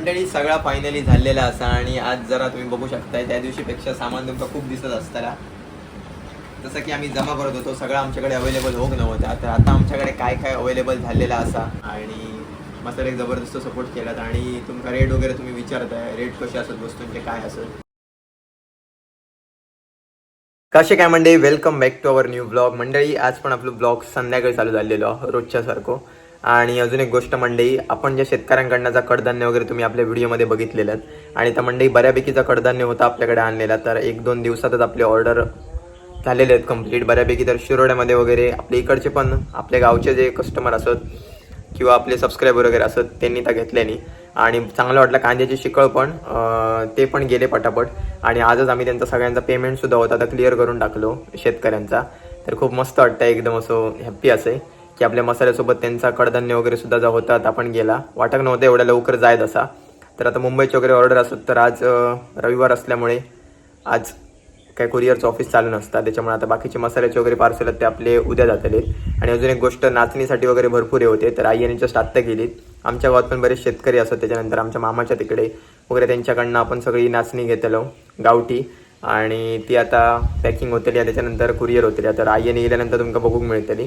मंडळी सगळा फायनली झालेला असा आणि आज जरा तुम्ही बघू शकताय त्या दिवशीपेक्षा सामान तुमचं खूप दिसत असताना. जसं की आम्ही जमा करत होतो सगळं आमच्याकडे अवेलेबल होत नव्हतं. तर आता आमच्याकडे काय काय अवेलेबल झालेला असा आणि मस्त एक जबरदस्त सपोर्ट केलात आणि तुमका रेट वगैरे तुम्ही विचारताय रेट कसे असत वस्तूंचे काय असत कसे काय मंडळी? Welcome back to our new blog मंडळी आज पण आपलं ब्लॉग संध्याकाळी चालू झालेलो रोजच्या सारखं आणि अजून एक गोष्ट मंडई आपण ज्या शेतकऱ्यांकडनं कडधान्य वगैरे तुम्ही आपल्या व्हिडिओमध्ये बघितलेलं आणि त्या मंडई बऱ्यापैकीचा कडधान्य होता आपल्याकडे आणलेला तर एक दोन दिवसातच आपले ऑर्डर झालेले आहेत कंप्लीट बऱ्यापैकी तर शिरोड्यामध्ये वगैरे आपल्या इकडचे पण आपल्या गावचे जे कस्टमर असत किंवा आपले सबस्क्रायबर वगैरे असत त्यांनी त्या घेतल्यानी आणि चांगलं वाटलं कांद्याची शिकळ पण ते पण गेले पटापट. आणि आजच आम्ही त्यांचा सगळ्यांचा पेमेंटसुद्धा होता आता क्लिअर करून टाकलो शेतकऱ्यांचा. तर खूप मस्त वाटतं एकदम असं हॅप्पी असे की आपल्या मसाल्यासोबत त्यांचा कडधान्य वगैरे सुद्धा जा होता आपण गेला. वाटक नव्हतं एवढ्या लवकर जायत असा. तर आता मुंबईची वगैरे ऑर्डर असत तर आज रविवार असल्यामुळे आज काय कुरिअरचं ऑफिस चालू नसतं त्याच्यामुळे आता बाकीचे मसाल्याचे वगैरे पार्सल आहेत ते आपले उद्या जातले. आणि अजून एक गोष्ट नाचणीसाठी वगैरे भरपूर हे होते. तर आई यांनी जस्ट आत्ता गेलीत आमच्या गावात पण बरेच शेतकरी असतात. त्याच्यानंतर आमच्या मामाच्या तिकडे वगैरे त्यांच्याकडनं आपण सगळी नाचणी घेतलो गावठी. आणि ती आता पॅकिंग होतली. त्याच्यानंतर कुरिअर होतली तर आई आणि गेल्यानंतर तुमका बघूक मिळतली.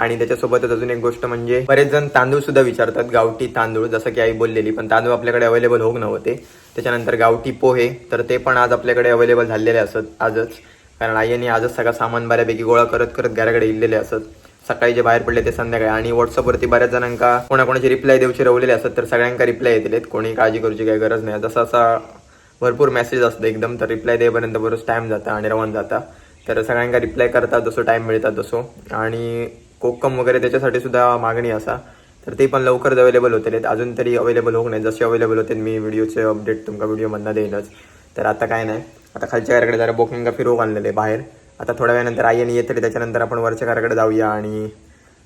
आणि त्याच्यासोबतच अजून एक गोष्ट म्हणजे बरेच जण तांदूळ सुद्धा विचारतात. गावठी तांदूळ जसं की आई बोललेली पण तांदूळ आपल्याकडे अवेलेबल होऊ नव्हते. त्याच्यानंतर गावठी पोहे तर ते पण आज आपल्याकडे अवेलेबल झालेले असत आजच. कारण आईने आजच सगळं सामान बऱ्यापैकी गोळा करत करत घराकडे इलेले असत. सकाळी जे बाहेर पडले ते संध्याकाळी. आणि व्हॉट्सअपवरती बऱ्याच जणांका कोणाकोणाचे रिप्लाय देऊचे रवलेले असतात तर सगळ्यांका रिप्लाय येतील कोणी काळजी करूची काही गरज नाही. जसा असा भरपूर मेसेज असतो एकदम तर रिप्लाय देईपर्यंत बरोच टाइम जाता आणि रवण जाता. तर सगळ्यांका रिप्लाय करतात जसं टाइम मिळतात तसो. आणि कोकम वगैरे त्याच्यासाठी सुद्धा मागणी असा. तर ते पण लवकरच अवेलेबल होते अजून तरी अवेलेबल होऊ नाही जसे अवेलेबल होते मी व्हिडिओचे अपडेट तुमका व्हिडिओमधनं देईनच. तर आता काय नाही. आता खालच्या घराकडे जरा बोकिंगला फिरवून आणलेले बाहेर. आता थोड्या वेळानंतर आई आणि येतरी त्याच्यानंतर आपण वरच्या घराकडे जाऊया आणि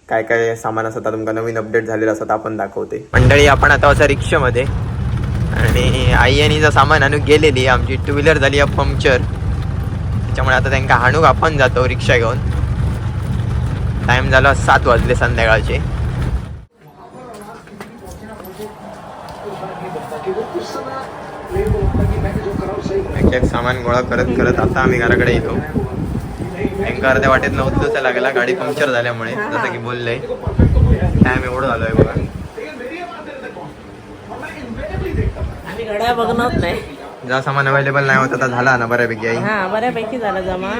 काय काय सामान असतात तुमका नवीन अपडेट झालेलं असतात आपण दाखवते. मंडळी आपण आता असा रिक्षामध्ये आणि आई आणि जर सामान आणू गेलेली आमची टू व्हीलर झाली आहे पंक्चर त्याच्यामुळे आता त्यांना हाणूक आपण जातो रिक्षा घेऊन. टाइम झाला सात वाजले संध्याकाळचे. एक एक सामान गोळा करत करत आता आम्ही घराकडे येतो. नेमका अर्ध्या वाटेत नव्हतं लागला गाडी पंक्चर झाल्यामुळे जसं की बोललंय टाइम एवढं झालोय बघा. आम्ही घड्या बघणार नाही जा सामान अवेलेबल नाही होता झाला ना बऱ्यापैकी आई. हा बऱ्यापैकी झालं जमा.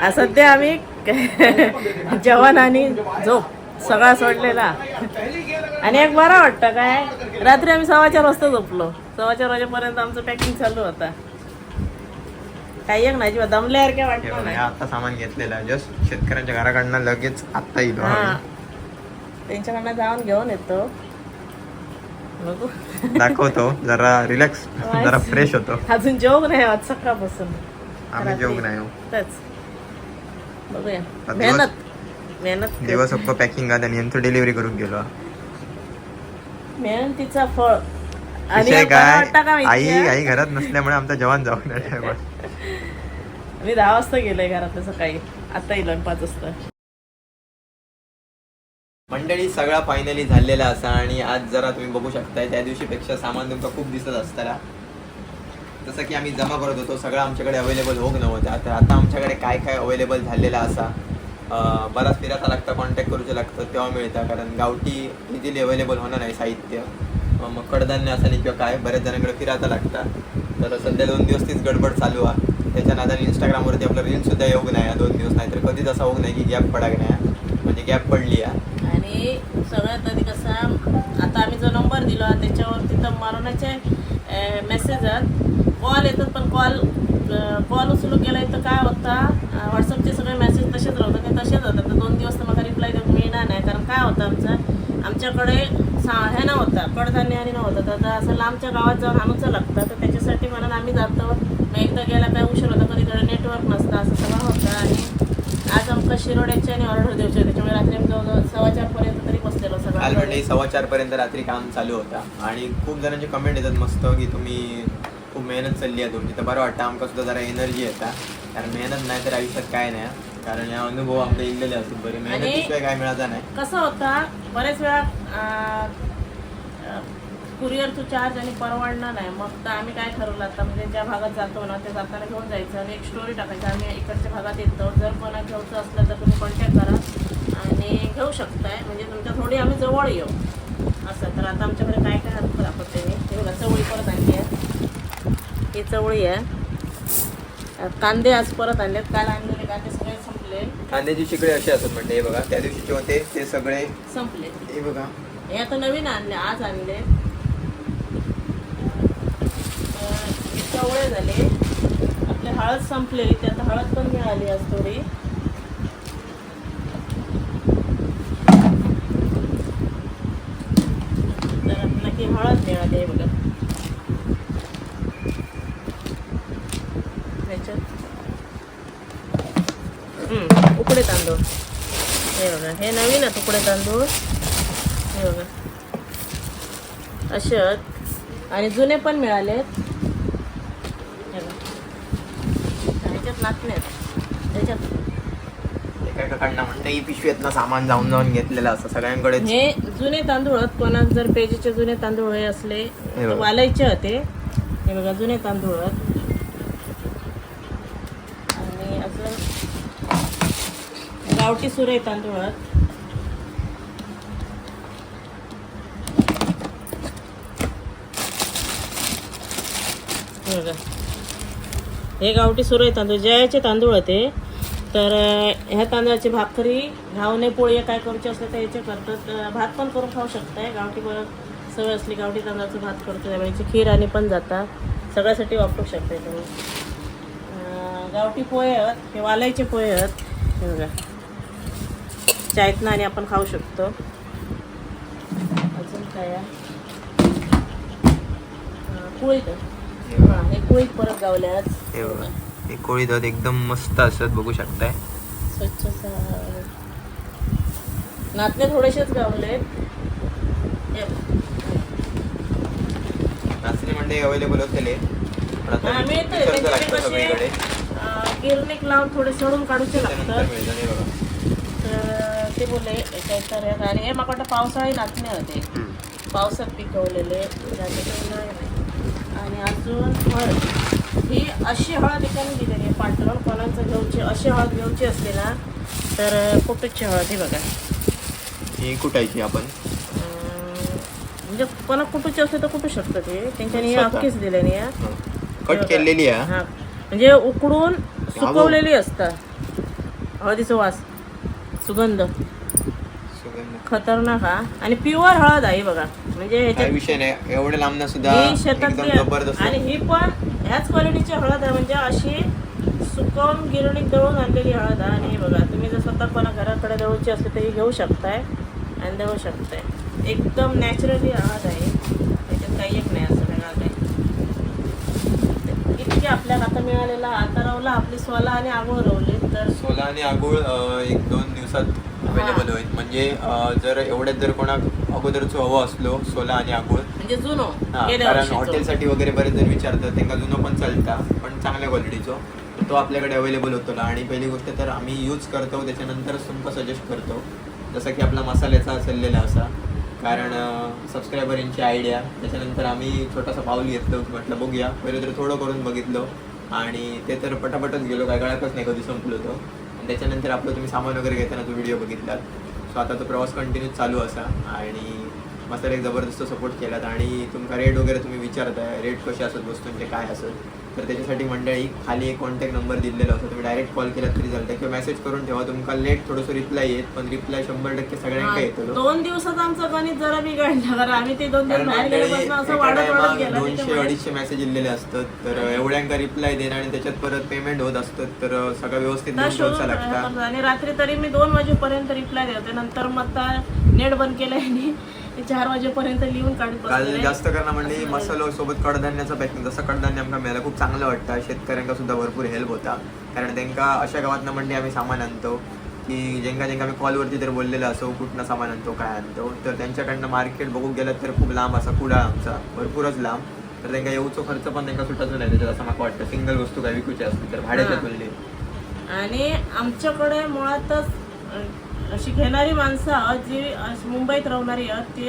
आ, सध्या आम्ही जेवण आणि झोप सगळा सोडलेला. आणि एक बरा वाटतं काय रात्री आम्ही सव्वा चार वाजता झोपलो. सव्वा चार वाजेपर्यंत आमचं पॅकिंग चालू होता. काही एक नाही जीवा हे वाटलं नाही. आता सामान घेतलेलं आहे. जस्ट शेतकऱ्यांच्या घराकडनं लगेच येईल हा. त्यांच्याकडनं जाऊन घेऊन येतो. बघू. दाखवतो जरा रिलॅक्स जरा फ्रेश होतो. अजून जेवण नाही आज सकाळपासून आम्ही जेवू नाही हो. बघूया. मेहनत. मेहनत दिवस अख्खं पॅकिंग आणि यांचं डिलिव्हरी करून गेलो. मेहनतीचा फळ. आणि काय? आई? आई घरात नसल्यामुळे आमचा जवान जाऊन. मी दहा वाजता गेलोय घरातलं सकाळी. आता येलो पाच वाजता. मंडळी सगळा फायनली झालेला असा आणि आज जरा तुम्ही बघू शकताय त्या दिवशीपेक्षा सामान तुमचा खूप दिसत असताना. जसं की आम्ही जमा करत होतो सगळं आमच्याकडे अवेलेबल होऊ नव्हतं. तर आता आमच्याकडे काय काय अवेलेबल झालेला असा बराच फिरायचा लागतं कॉन्टॅक्ट करूचे लागतं तेव्हा मिळतं. कारण गावठी इझिली अवेलेबल होणार नाही साहित्य. मग कडधान्य असानी किंवा काय बऱ्याच जणांकडे फिरायचा लागतं. तर सध्या दोन दिवस तीच गडबड चालू आहे. त्याच्या नादाने इंस्टाग्रामवरती आपलं रील येऊ नाही दोन दिवस नाही तर कधीच असा होऊ नाही की गॅप पडाक नाही. म्हणजे गॅप पडली आहे. आधी सगळ्यात आधी कसा आता आम्ही जो नंबर दिला त्याच्यावर तिथं मारवण्याचे मेसेज कॉल येतात पण कॉल कॉल उचलू गेलाय तर काय होता व्हॉट्सअपचे सगळे मेसेज तसेच राहतात ते तसेच होतात तर दोन दिवस तर मला रिप्लाय देऊ मिळणार नाही कारण काय होतं आमचं आमच्याकडे सा हे नव्हता कडधान्य आणि नव्हतं. तर असं लांबच्या गावात जाऊन आणूचं लागतं तर त्याच्यासाठी म्हणून आम्ही जातो. मग एकदा गेला काय उशीर होता कधी कधी नेटवर्क नसतं असं सगळं होतं आणि आज आमका शिरोड्याची आणि ऑर्डर द्यायची. त्याच्यामुळे रात्री आम्ही जवळजवळ सव्वा पर्यंत तरी बसलेलो काल सगळं. म्हणजे सव्वा चार पर्यंत रात्री काम चालू होता. आणि खूप जणांचे कमेंट येतात मस्त की तुम्ही खूप मेहनत चालली आहे तुमची. तर बरं वाटतं आमका सुद्धा जरा एनर्जी येता. कारण मेहनत नाही तर आयुष्यात काय नाही. कारण या अनुभव आमचे इल्लेले असतात बरे. मेहनतीशिवाय काय मिळायचं नाही. कसं होता बरेच वेळा अं, अं, कुरिअरचं चार्ज आणि परवडणार नाही. मग तर आम्ही काय ठरवलं आता? म्हणजे ज्या भागात जातो ना ते जाताना घेऊन जायचं आणि एक स्टोरी टाकायची. आम्ही इकडच्या भागात येतो. जर कोणा घ्यायचं असलं तर तुम्ही कॉन्टॅक्ट करा आणि घेऊ शकताय. म्हणजे तुमच्या थोडी आम्ही जवळ येऊ. असं. तर आता आमच्याकडे काय काय हात दाखवते मी हे. बघा चवळी परत आणली आहे. ही चवळी आहे. कांदे आज परत आणलेत. काल आणलेले कांदे सगळे संपले. कांद्याची शिकडे असे असतात म्हणजे हे बघा. त्या दिवशीचे होते ते सगळे संपले. हे बघा. हे आता नवीन आणले. आज आणले अं, हे झाले. आपले हळद संपलेली त्यात हळद पण मिळाली आज थोडी. तर नक्की हळद मिळाली आहे बघा. ह्याच्यात. उकडे तांदूळ. हे बघा हे नवीन आहेत उकडे तांदूळ. हे बघा. असे आणि जुने पण मिळालेत. आहेत बघा ह्याच्यात नाचणे आहेत ह्याच्यात एका एकाकडनं म्हणतं ही पिशवीतनं सामान जाऊन जाऊन घेतलेलं असं सगळ्यांकडे हे जुने तांदूळ आहेत. कोणाक जर पेजीचे जुने तांदूळ हे असले हे बघा. वालायचे होते. हे बघा जुने तांदूळ आहेत. आणि अजून गावठी सुरे तांदूळ आहेत. हे बघा. हे गावठी सुरई तांदूळ. जयाचे तांदूळ होते तर ह्या तांदळाची भाकरी घावणे पोळी काय करूचे असले तर याचे करतात. भात पण करून खाऊ शकताय. गावठी सवय असली गावठी तांदळाचं भात करतो त्यावेळेची खीर आणि पण जाता सगळ्यासाठी वापरू शकताय तुम्ही. गावठी पोहे आहेत हे वालायचे पोहे आहेत. हे बघा. चायतनं आणि आपण खाऊ शकतो. अजून काय आहे? तर. हा, हे कुळीत परत गावले आज. हे बघा हे कोळी दूध एकदम मस्त असतात बघू शकताय. स्वच्छ सा- नाचणे थोडेसेच गावले. नाचणी म्हणजे अवेलेबल होते पण आता हा, मिळतंय. विचारचं त्यांच्याकडे लागतं कसे, सगळीकडे. अं, गिरणीक लावून थोडे सोडून काढूचे त्याच्यानंतर लागतात. मिळतं हे बघा. तर ते बोलले आणि हे मला वाटतं पावसाळी नाचणे होते. हम्म. पावसात पिकवलेले. नाही. आणि अजून हळद ही अशी हळद एकाने दिलेली आहे पांढरं. कोणाचं घेऊची अशी हळद घेऊची असली ना तर कुटूची हळद ही बघा. ही कुटायची आपण? म्हणजे कोणा कुटूची असली तर कुटू शकतं ते. त्यांच्यानी ही. अख्खीच दिलेली आहे. हं. कट केलेली आहे. हा. म्हणजे उकडून सुकवलेली असतात. हळदीचा वास. सुगंध. खतरनाक हा. आणि प्युअर हळद आहे बघा. म्हणजे काय ह्याच्यात विषय नाही. एवढे लांबनं सुद्धा ही एकदम शेतातली जबरदस्त. आणि ही पण ह्याच क्वालिटीची हळद आहे. म्हणजे अशी सुकवून गिरणीत दळून आणलेली हळद आहे. आणि हे बघा तुम्ही जर स्वतः कोणा घराकडे दळूची असली तरी घेऊ शकताय आणि दळू शकताय. एकदम नॅचरली हळद आहे. त्याच्यात काही एक नाही असं वेगळं काही इतके आपल्याला आता मिळालेला आता रवला आपली स्वला आणि आगोळ रवले तर सोला आणि आगोळ अं, एक दोन दिवसात अवेलेबल होईल म्हणजे अं, जर एवढ्यात जर कोणा अगोदरचं हवं असलो सोला आणि आगोळ म्हणजे जुनो हा, गेल्या कारण वर्षीचो. हॉटेलसाठी वगैरे बरेच जण विचारतात त्यांना जुनं पण चालता पण चांगल्या क्वालिटीचो तो आपल्याकडे अवेलेबल होतो आणि पहिली गोष्ट तर आम्ही यूज करतो त्याच्यानंतरच तुमका सजेस्ट करतो. जसं की आपला मसाल्याचा चाललेला असा. कारण सबस्क्रायबर यांची आयडिया त्याच्यानंतर आम्ही छोटासा पाऊल घेतलो म्हटलं बघूया. पहिले तर थोडं करून बघितलं. आणि ते तर पटापटच गेलो काय कळतच नाही कधी संपलो तो. आणि त्याच्यानंतर आपलं तुम्ही सामान वगैरे घेताना तो व्हिडिओ बघितलात. सो आता तो प्रवास कंटिन्यू चालू असा आणि मसाला एक जबरदस्त सपोर्ट केलात. आणि तुमका रेट वगैरे तुम्ही विचारताय रेट कसे असत वस्तूंचे काय असत? तर त्याच्यासाठी मंडळी खाली एक कॉन्टॅक्ट नंबर दिलेला असतो तुम्ही डायरेक्ट कॉल केला तरी चालतं. किंवा मेसेज करून ठेवा. तुमका लेट थोडंसं रिप्लाय येत पण रिप्लाय शंभर टक्के सगळ्यांना येतो दोन दिवसात आमचं गणित जरा बिघडलं. कारण आम्ही ते दोन दिवस कारण बाहेर मंडळी गेल्यापासून असं एका वाढत वाढत time गेलं. दोनशे अडीचशे मेसेज इलेले असतात. तर एवढ्यांका रिप्लाय देणं आणि त्याच्यात परत पेमेंट होत असतं. तर सगळं व्यवस्थित. आणि रात्री तरी मी दोन वाजेपर्यंत रिप्लाय देते. नंतर मग आता नेट बंद केलं आणि चार वाजेपर्यंत लिहून काढत काल. जास्त करणं म्हणजे मसालो सोबत कडधान्याचं पॅकिंग जसं कडधान्य आमका मिळालं खूप चांगलं वाटतं शेतकऱ्यांका सुद्धा भरपूर हेल्प होता. कारण त्यांका अशा गावातनं म्हणजे आम्ही सामान आणतो की ज्यांका ज्यांका आम्ही कॉलवरती जर बोललेलं असो कुठनं सामान आणतो काय आणतो तर त्यांच्याकडनं मार्केट बघू गेलं तर खूप लांब असा कुडा आमचा भरपूरच लांब. तर त्यांना येऊचो खर्च पण त्यांना सुटायचं नाही त्याच्यात असं मला वाटतं. सिंगल वस्तू काय विकूची असते तर भाड्याच्या. तुलनेत. आणि आमच्याकडे मुळातच अशी घेणारी माणसं जी मुंबईत राहणारी आहेत ती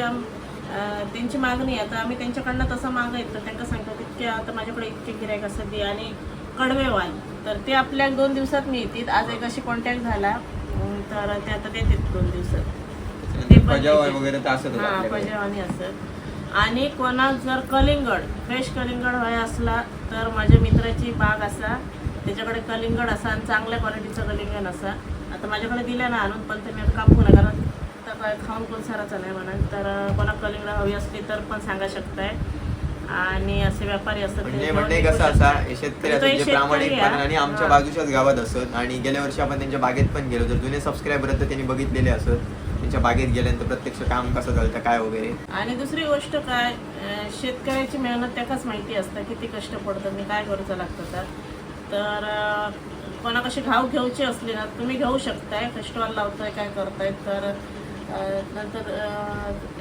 त्यांची मागणी आहे. तर आम्ही त्यांच्याकडनं तसं मागायचं तर त्यांना सांगतो तितके आता माझ्याकडे इतके गिरायक असं दे आणि कडवेवाल. तर ते आपल्या दोन दिवसात मिळतील. आज एक अशी कॉन्टॅक्ट झाला तर ते आता देतात दोन दिवसात. ते हा आपल्याकडे. पजावानी असत. आणि कोणा जर कलिंगड फ्रेश कलिंगड व्हाय असला तर माझ्या मित्राची बाग असा त्याच्याकडे कलिंगड असा आणि चांगल्या क्वालिटीचं कलिंगड असा. आता माझ्याकडे दिलं ना आणून पण ते मी आता कापू नये कारण काय खाऊन कोण साराचं नाही म्हणा तर कोणा कलिंगड हवी असली तर पण सांगा शकताय. आणि असे व्यापारी असतात ते म्हणजे म्हणजे कसं. असा हे शेतकरी असतात जे प्रामाणिक आहे. आणि आमच्या. बाजूच्याच गावात असत. आणि गेल्या वर्षी आपण त्यांच्या बागेत पण गेलो जर जुने सबस्क्रायबर तर त्यांनी बघितलेले असत. त्यांच्या बागेत गेल्यानंतर प्रत्यक्ष काम कसं चालतं काय वगैरे. आणि दुसरी गोष्ट काय शेतकऱ्याची मेहनत त्याकाच माहिती असतं. किती कष्ट पडतं मी काय करूचं लागतं तर तर अं, कोणा कशी घाव घेऊची असली ना तुम्ही घेऊ शकताय कस्टमर लावताय काय करताय तर नंतर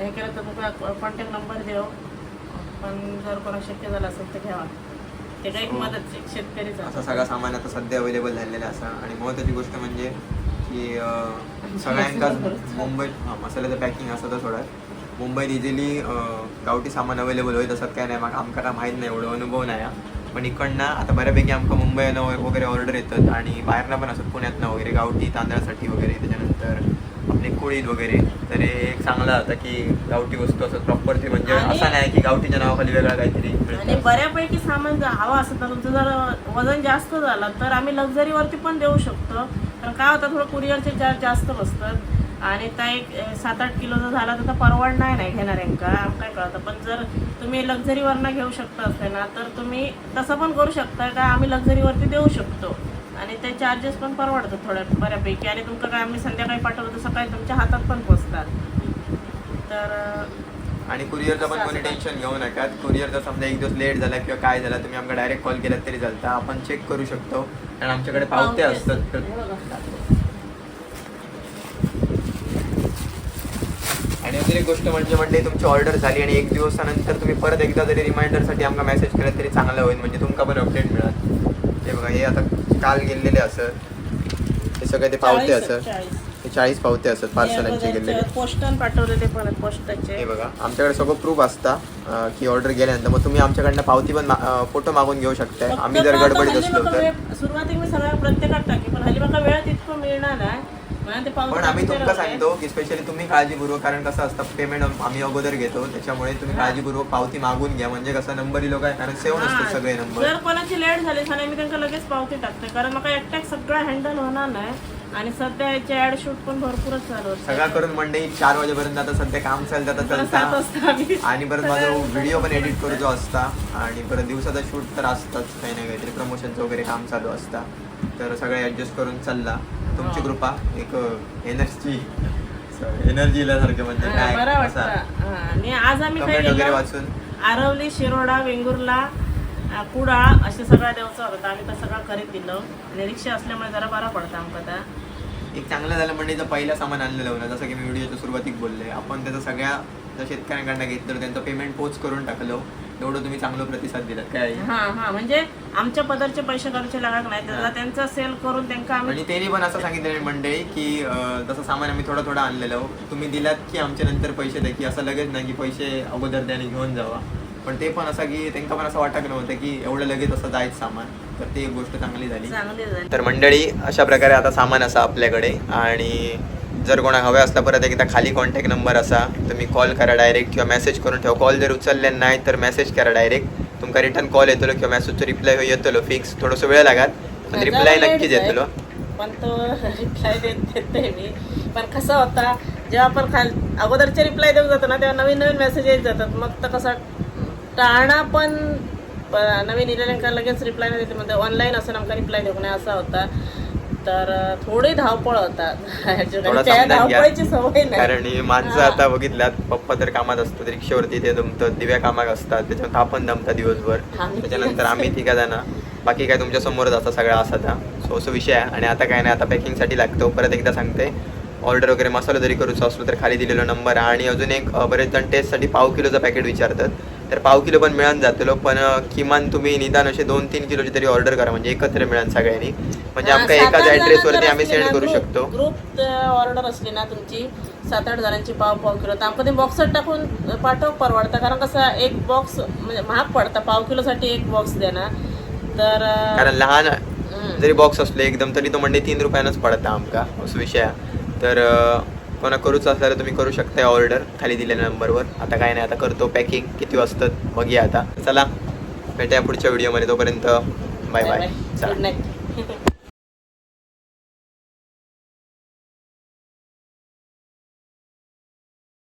हे केलं तर तुमका कॉन्टॅक्ट नंबर देऊ. पण जर कोणा शक्य झालं असेल तर घ्यावा. ते काही हो. मदत शेतकरीच असं सगळं सामान आता सध्या अवेलेबल झालेलं असा. आणि महत्वाची गोष्ट म्हणजे की सगळ्यांकाच मुंबईत मसाल्याचं पॅकिंग असं तर थोडं. मुंबईत इझिली गावठी सामान अवेलेबल होईल तसं काय नाही. मग आमका माहीत नाही एवढं अनुभव नाही. पण इकडनं आता बऱ्यापैकी आमका मुंबईनं वगैरे ऑर्डर येतात आणि बाहेरनं पण असतात पुण्यातनं वगैरे गावठी तांदळासाठी वगैरे त्याच्यानंतर आपले कुळीद वगैरे. तर हे एक चांगला होता की गावठी वस्तू असं प्रॉपर ते म्हणजे आणि- असं नाही की गावठीच्या नावाखाली वेगळा काहीतरी आणि मिळतं. बऱ्यापैकी सामान जर हवं असेल तर तुमचं जर वजन जास्त झालं तर आम्ही लक्झरीवरती पण देऊ शकतो. कारण काय होतं थोडं कुरिअरचे चार्ज जास्त बसतात. आणि त्या एक सात आठ किलोचा झाला तर परवडणार नाही घेणाऱ्यांका आम काय कळतं. पण जर तुम्ही लक्झरीवरनं घेऊ शकता असेल ना तर तुम्ही तसं पण करू शकता का? आम्ही लक्झरीवरती देऊ शकतो. आणि ते चार्जेस पण परवडतात थोड्या बऱ्यापैकी. आणि तुमचं काय आम्ही संध्याकाळी पाठवलं तर सकाळी तुमच्या हातात पण पोचतात. तर आणि कुरिअरचं पण कोणी टेन्शन घेऊ नका. कुरिअर जर समजा एक दिवस लेट झाला किंवा काय झाला तुम्ही आमका डायरेक्ट कॉल केला तरी चालतं. आपण चेक करू शकतो. कारण आमच्याकडे पावते असतात तर हे बघा. आणि अजून एक गोष्ट म्हणजे म्हणजे तुमची ऑर्डर झाली आणि एक दिवसानंतर तुम्ही परत एकदा जरी रिमाइंडरसाठी आमका मेसेज केला तरी चांगलं होईल म्हणजे तुमका पण अपडेट मिळत हे बघा हे आता काल गेलेले असत हे सगळे ते पावते असत. हे चाळीस पावते असत पार्सलांचे गेलेले. पोस्टन पाठवलेले पण पोस्टाचे हे बघा आमच्याकडे सगळं प्रूफ असता की ऑर्डर गेल्यानंतर. मग तुम्ही आमच्याकडनं पावती पण फोटो मागून घेऊ शकताय. आम्ही जर गडबडीत हल्ली असलो तर. सुरुवातीक मी सगळ्या प्रत्येकात टाकी पण हल्ली माका वेळ तितकं मिळणार नाही. ते पावती पण आम्ही तुमका. सांगतो की स्पेशली तुम्ही काळजीपूर्वक कारण कसं असतं पेमेंट आम्ही अगोदर घेतो त्याच्यामुळे तुम्ही. काळजीपूर्वक पावती मागून घ्या. म्हणजे कसं नंबर लोक आहे कारण सेव्ह नसतात सगळे नंबर जर कोणाची लेट झाली मी त्यांना लगेच पावती टाकते कारण मला एकट्याक सगळं हँडल होणार नाही. आणि सध्या याचे ऍड शूट पण भरपूरच चालू. सगळा करून मंडई चार वाजेपर्यंत आता सध्या काम चालतं आता चालता. आणि परत माझा व्हिडिओ पण एडिट करूचो असता. आणि परत दिवसाचा शूट तर असताच. काही ना काहीतरी प्रमोशनचं वगैरे काम चालू असता. तर सगळे ऍडजस्ट करून चालला. तुमची. कृपा एक एनर्जी एनर्जी सारखे म्हणजे काय बरं असा वाटतं. हा, आणि आज आम्ही काय कमेंट वगैरे केलं वाचून. आरवली शिरोडा वेंगुर्ला अ, कुडाळ असे सगळ्या देवचा होता आम्ही तर सगळं खरेदी दिलं. आणि रिक्षा असल्यामुळे जरा बरा पडतं आमका आता. एक चांगलं झालं म्हणजे जर पहिलं सामान आणलेलं होतं. जसं की मी व्हिडिओच्या सुरुवातीक बोलले. आपण त्याचं सगळ्या जर शेतकऱ्यांकडनं घेतलं त्यांचं पेमेंट पोच करून टाकलं. एवढं तुम्ही चांगलं प्रतिसाद दिलात. काय हा हा म्हणजे आमच्या पदरचे पैसे खर्च लागत नाही त्याचा त्यांचा सेल करून त्यांना आम्ही आणि त्यांनी पण असं सांगितलं मंडळी की अं, सामान आम्ही थोडं थोडं आणलेलं तुम्ही दिलात की आमच्या नंतर पैसे द्या की असं लगेच नाही की पैसे अगोदर त्याने घेऊन जावा. पण ते पण असं की त्यांना पण असं वाटत नव्हतं की एवढं लगेच असं जायचं सामान. तर ती एक गोष्ट चांगली झाली. चांगली झाली. तर मंडळी अशा प्रकारे आता सामान असा आपल्याकडे आणि जर कोणा हवे असला परत एकदा खाली कॉन्टॅक्ट नंबर असा तुम्ही कॉल करा डायरेक्ट किंवा मेसेज करून ठेवा. कॉल जर उचलले नाही तर मेसेज करा डायरेक्ट तुमका रिटर्न कॉल येतलो किंवा मेसेजचा रिप्लाय येतलो फिक्स थोडंसं वेळ लागत पण रिप्लाय नक्कीच. येतलो. पण तो रिप्लाय देत मी. पण कसा होता जेव्हा आपण खाल अगोदरचे रिप्लाय देऊ जातो ना तेव्हा नवीन नवीन मेसेज येत जातात. मग तर कसं टाळणा पण नवीन इलेक्ट्रिक लगेच रिप्लाय नाही देते. म्हणजे ऑनलाईन असं आमका रिप्लाय देऊ नाही असा होता. तर थोडी धावपळ होता थोडा त्या समजून घ्या. धावपळीची सवय नाही. कारण ही माणसं. आता बघितल्यात पप्पा तर कामात असतात रिक्षेवरती ते दमतात दिव्या कामात असतात त्याच्यानंतर आपण दमतात दिवसभर. त्याच्यानंतर आम्ही तिघा जण बाकी काय तुमच्या समोरच असा सगळा असा था. सो असं विषय आहे. आणि आता काय नाही आता पॅकिंगसाठी लागतो. परत एकदा सांगते. ऑर्डर वगैरे मसाला जरी करूचा असलो तर खाली दिलेला नंबर आहे. आणि अजून एक बरेच जण टेस्टसाठी पाव किलोचं पॅकेट विचारतात. तर पाव किलो पण मिळून जातलो पण किमान तुम्ही निदान असे दोन तीन किलोची तरी ऑर्डर करा म्हणजे एकत्र मिळून सगळ्यांनी म्हणजे आमका एकाच ऍड्रेस वरती आम्ही सेंड करू शकतो ग्रुप ऑर्डर असली ना तुमची सात आठ जणांची पाव पाव किलो तर आमका ते बॉक्सात टाकून पाठव परवडतं कारण कसं एक बॉक्स म्हणजे महाग पडतं पाव किलोसाठी एक बॉक्स द्या ना तर कारण लहान. जरी बॉक्स असले एकदम तरी तो म्हणजे तीन रुपयानंच पडता आमका असं विषय. तर कोणा करूच असला तर तुम्ही करू शकता ऑर्डर खाली दिलेल्या नंबरवर. आता काय नाही आता करतो पॅकिंग. किती वाजतात? बघूया आता. चला भेटूया पुढच्या व्हिडिओमध्ये. तोपर्यंत बाय बाय चला.